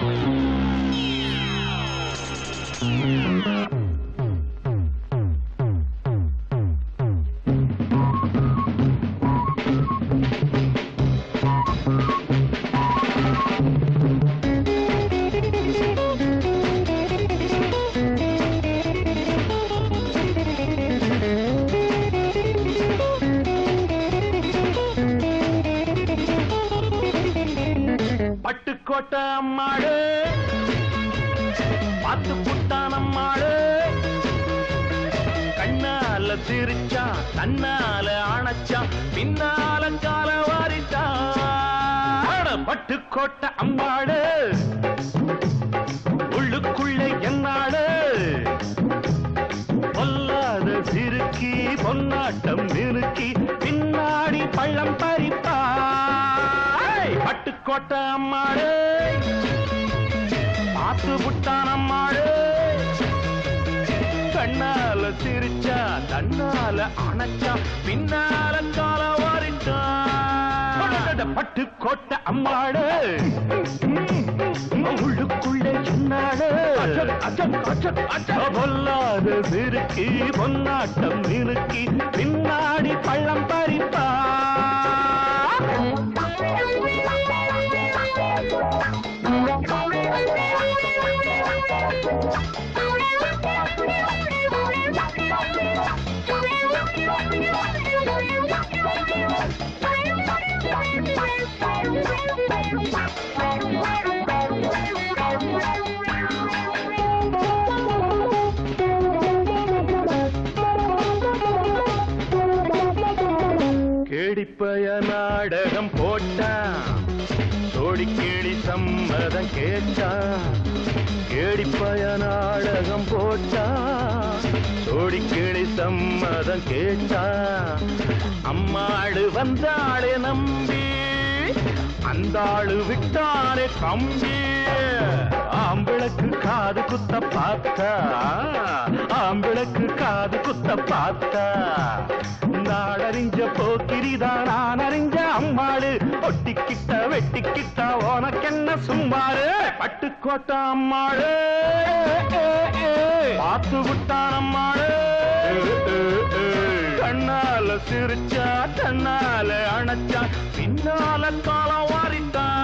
Música போட்ட அம்மாடு பார்த்து புட்டான் அம்மாடு கண்ணால சிரிச்சா தன்னால அணைச்சா பின்னால கால வாரிட்டா. கோட்ட அம்மாடு உள்ளுக்குள்ள என்னாடு பொல்லாத சிறுக்கி பொன்னாட்டம் நிறுக்கி பின்னாடி பள்ளம் கோட்டை அம்மாடு. பார்த்து புட்டான் அம்மாடு. கண்ணால சிரிச்சா தன்னால அணைச்சா பின்னால கால வாரிச்சா பட்டு கோட்டை அம்மாடு. உள்ளுக்குள்ளே என்னாடு பொல்லாத சிறுக்கி பொன்னாட்டம் நிறுக்கி பின்னாடி Bye. கேடிப்பய நாடகம் போட்டான் சோடி கேடி சம்மதம் கேட்டான் கேடிப்பய நாடகம் போட்டான் சோடி கேடி சம்மதம் கேட்டான் அம்மாடு வந்தாளே நம்பி அந்த ஆளு விட்டானே கம்பி. ஆம்பிளக்கு காது குத்த பார்த்தா ஆம்பிளக்கு காது குத்த பார்த்தா நாடறிஞ்ச போ போக்கிரிதான் நான் அறிஞ்ச அம்மாடு ஒட்டிக்கிட்ட வெட்டிக்கிட்ட உனக்கென்ன சும்மாரு பட்டுக்கோட்டை அம்மாடு பார்த்து விட்டான் அம்மாடு கண்ணால சிரிச்சா தன்னால அணைச்சா பின்னால காலம் வாரிட்டான்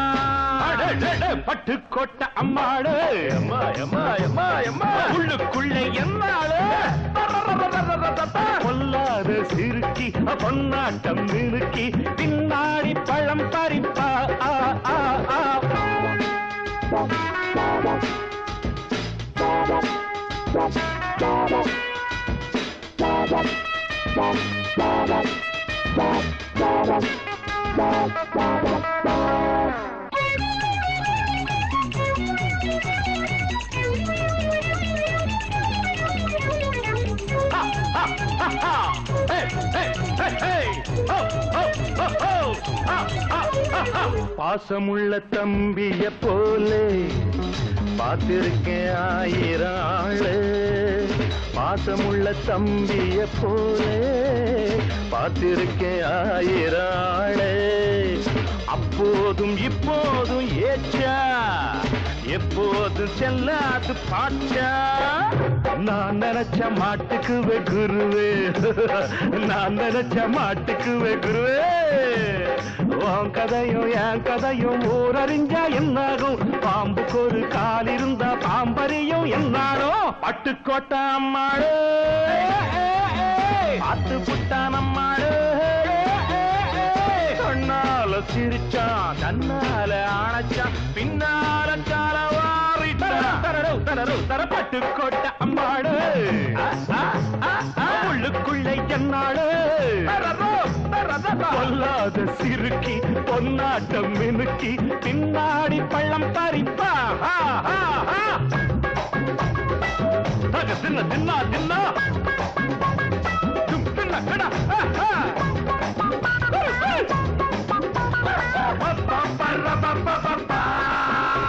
பட்டுக்கோட்டை அம்மாடு அம்மா அம்மா அம்மா அம்மா உள்ளுக்குள்ளே பொன்னாட்டம் நிறுக்கி பின்னாடி பழம் பறிப்பா ஆ, ஆ, ஆ. பாசமுள்ள தம்பிய போலே பார்த்திருக்கேன் ஆயிரம் ஆளு பாசமுள்ள தம்பிய போலே பார்த்திருக்கேன் ஆயிரம் ஆளு அப்போதும் இப்போதும் ஏச்சா எப்போது செல்லாது பாச்சா நான் நினைச்ச மாட்டுக்கு வெகுருவே நான் நினைச்ச மாட்டுக்கு வெகுருவே உன் கதையும் என் கதையும் ஊரறிஞ்சா என்னாகும்? பாம்புக்கு ஒரு கால் இருந்தா பாம்பறியும் என்னாரோ பட்டுக்கோட்டை அம்மாடு பார்த்து புட்டான் அம்மாடு கண்ணால சிரிச்சான் தன்னால ஆனச்சான் பின்னால கால வாரிட்டான் பட்டுக்கோட்டை அம்மாடு உள்ளுக்குள்ளே என்னாடு பொல்லாத சிறுக்கி பொன்னாட்டம் மினுக்கி பின்னாடி பள்ளம் பறிப்பா தக தின்ன தின்னா தின்னா